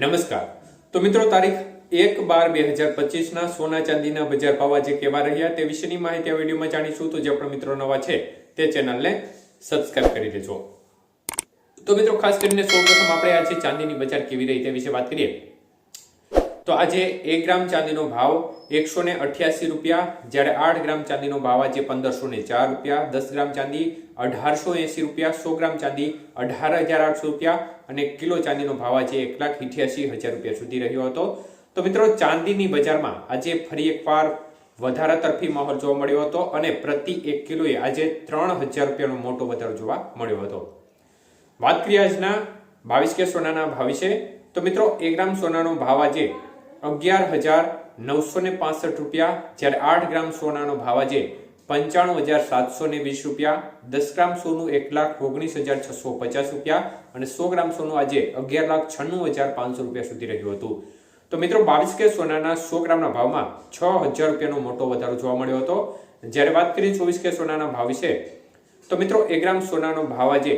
નમસ્કાર. તો મિત્રો, તારીખ એક બાર બે હજાર પચીસના સોના ચાંદીના બજાર ભાવ આજે કેવા રહ્યા તે વિશેની માહિતી આ વિડીયોમાં જાણીશું. તો જે પણ મિત્રો નવા છે તે ચેનલને સબસ્ક્રાઇબ કરી દેજો. તો મિત્રો, ખાસ કરીને સૌપ્રથમ આપણે આજે ચાંદીની બજાર કેવી રહી તે વિશે વાત કરીએ. તો આજે એક ગ્રામ ચાંદીનો ભાવ એકસો ને અઠ્યાસી રૂપિયા, જ્યારે આઠ ગ્રામ ચાંદીનો ભાવ આજે પંદરસો ને ચાર રૂપિયા, દસ ગ્રામ ચાંદી અઢારસો એંસી રૂપિયા, સો ગ્રામ ચાંદી અઢાર હજાર આઠસો રૂપિયા અને કિલો ચાંદીનો ભાવ આજે એક લાખ અઠ્યાસી હજાર રૂપિયા સુધી રહ્યો હતો. તો મિત્રો, ચાંદીની બજારમાં આજે ફરી એકવાર વધારા તરફી માહોલ જોવા મળ્યો હતો અને પ્રતિ એક કિલોએ આજે ત્રણ હજાર રૂપિયાનો મોટો વધારો જોવા મળ્યો હતો. વાત કરીએ આજના બાવીસ કે સોનાના ભાવ વિશે. તો મિત્રો, એક ગ્રામ સોનાનો ભાવ આજે અગિયાર હજાર નવસો ને પાસઠ રૂપિયા. જ્યારે આઠ ગ્રામ સોનાનો ભાવ આજે પંચાણું હજાર સાતસો ને વીસ રૂપિયા. દસ ગ્રામ સોનું એક લાખ ઓગણીસ હજાર છસો પચાસ રૂપિયા અને સો ગ્રામ સોનું આજે અગિયાર લાખ છન્નું હજાર પાંચસો રૂપિયા સુધી રહ્યું હતું. તો મિત્રો, બાવીસ કે સોનાના સો ગ્રામના ભાવમાં છ હજાર રૂપિયાનો મોટો વધારો જોવા મળ્યો હતો. જ્યારે વાત કરીએ ચોવીસ કે સોનાના ભાવ વિશે, તો મિત્રો, એક ગ્રામ સોનાનો ભાવ આજે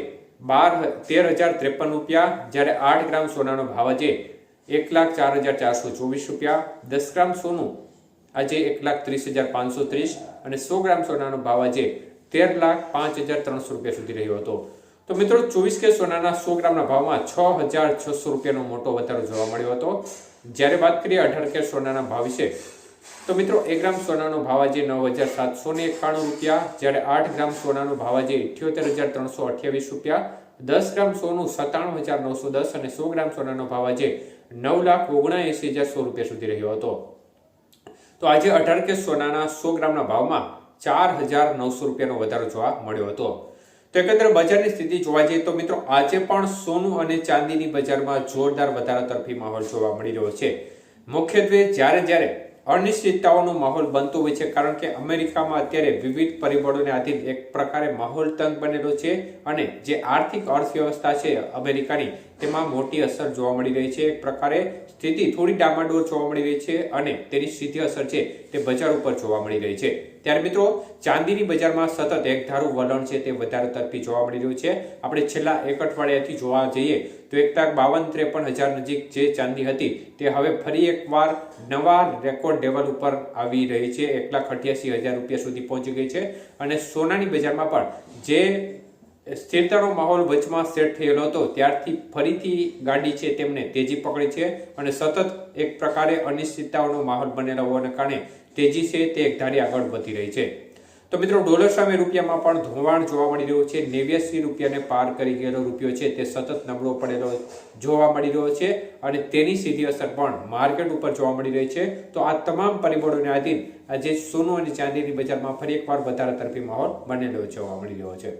બાર તેર હજાર ત્રેપન રૂપિયા. જ્યારે આઠ ગ્રામ સોનાનો ભાવ આજે એક લાખ ચાર હજાર ચારસો ચોવીસ રૂપિયા, દસ ગ્રામ સોનું આજે એક લાખ ત્રીસ હજાર પાંચસો ત્રીસ અને સો ગ્રામ સોનાનો ભાવ આજે તેર લાખ પાંચ હજાર ત્રણસો રૂપિયા સુધી રહ્યો હતો. તો મિત્રો, ચોવીસ કે સોનાના સો ગ્રામના ભાવમાં છ હજાર છસો રૂપિયાનો મોટો વધારો જોવા મળ્યો હતો. જ્યારે વાત કરીએ અઢાર કે સોનાના ભાવ વિશે, તો મિત્રો, એક ગ્રામ સોનાનો ભાવ આજે નવ હજાર સાતસો ને એકાણું રૂપિયા, જ્યારે આઠ ગ્રામ સોનાનો ભાવ આજે ઇઠ્યોતેર હજાર ત્રણસો અઠ્યાવીસ રૂપિયા, દસ ગ્રામ સોનું સત્તાણું હજાર નવસો દસ અને સો ગ્રામ સોનાનો ભાવ આજે નવ લાખ ઓગણએંસી હજાર સો રૂપિયા સુધી રહ્યો હતો. તો આજે અઢાર કે સોનાના સો ગ્રામના ભાવમાં ચાર હજાર નવસો રૂપિયાનો વધારો જોવા મળ્યો હતો. તો એકંદર બજારની સ્થિતિ જોવા જઈએ તો મિત્રો, આજે પણ સોનું અને ચાંદીની બજારમાં જોરદાર વધારા તરફી માહોલ જોવા મળી રહ્યો છે. મુખ્યત્વે જ્યારે જ્યારે અનિશ્ચિતતાઓનો માહોલ બનતો હોય છે, કારણ કે અમેરિકામાં અત્યારે વિવિધ પરિબળોને આધીન એક પ્રકારે માહોલ તંગ બનેલો છે અને જે આર્થિક અર્થવ્યવસ્થા છે અમેરિકાની તેમાં મોટી અસર જોવા મળી રહી છે. એક પ્રકારે સ્થિતિ થોડી ડામાડોળ જોવા મળી રહી છે અને તેની સીધી અસર છે તે બજાર ઉપર જોવા મળી રહી છે. ત્યારે મિત્રો, ચાંદીની બજારમાં સતત એકધારું વલણ છે તે વધારે તરફી જોવા મળી રહ્યું છે. આપણે છેલ્લા એક અઠવાડિયાથી જોવા જઈએ તો એક લાખ બાવન ત્રેપન હજાર નજીક જે ચાંદી હતી તે હવે ફરી એકવાર નવા રેકોર્ડ લેવલ ઉપર આવી રહી છે. એક લાખ અઠ્યાસી હજાર રૂપિયા સુધી પહોંચી ગઈ છે અને સોનાની બજારમાં પણ જે સ્થિરતાનો માહોલ વચમાં સેટ થયેલો હતો. ત્યારથી ફરીથી ગાડી છે તેમને તેજી પકડી છે અને સતત એક પ્રકારે અનિશ્ચિતતાઓનો માહોલ બનેલો હોવાને કારણે તેજી છે તે એક ધારી આગળ વધી રહી છે. તો મિત્રો, ડોલર સામે રૂપિયામાં પણ ધોવાણ જોવા મળી રહ્યું છે. નેવ્યાસી રૂપિયાને પાર કરી ગયેલો રૂપિયો છે. તે સતત નબળો પડેલો જોવા મળી રહ્યો છે અને તેની સીધી અસર પણ માર્કેટ ઉપર જોવા મળી રહી છે. તો આ તમામ પરિબળોને આધીન આજે સોનું અને ચાંદીની બજારમાં ફરી એકવાર વધારા તરફી માહોલ બનેલો જોવા મળી રહ્યો છે.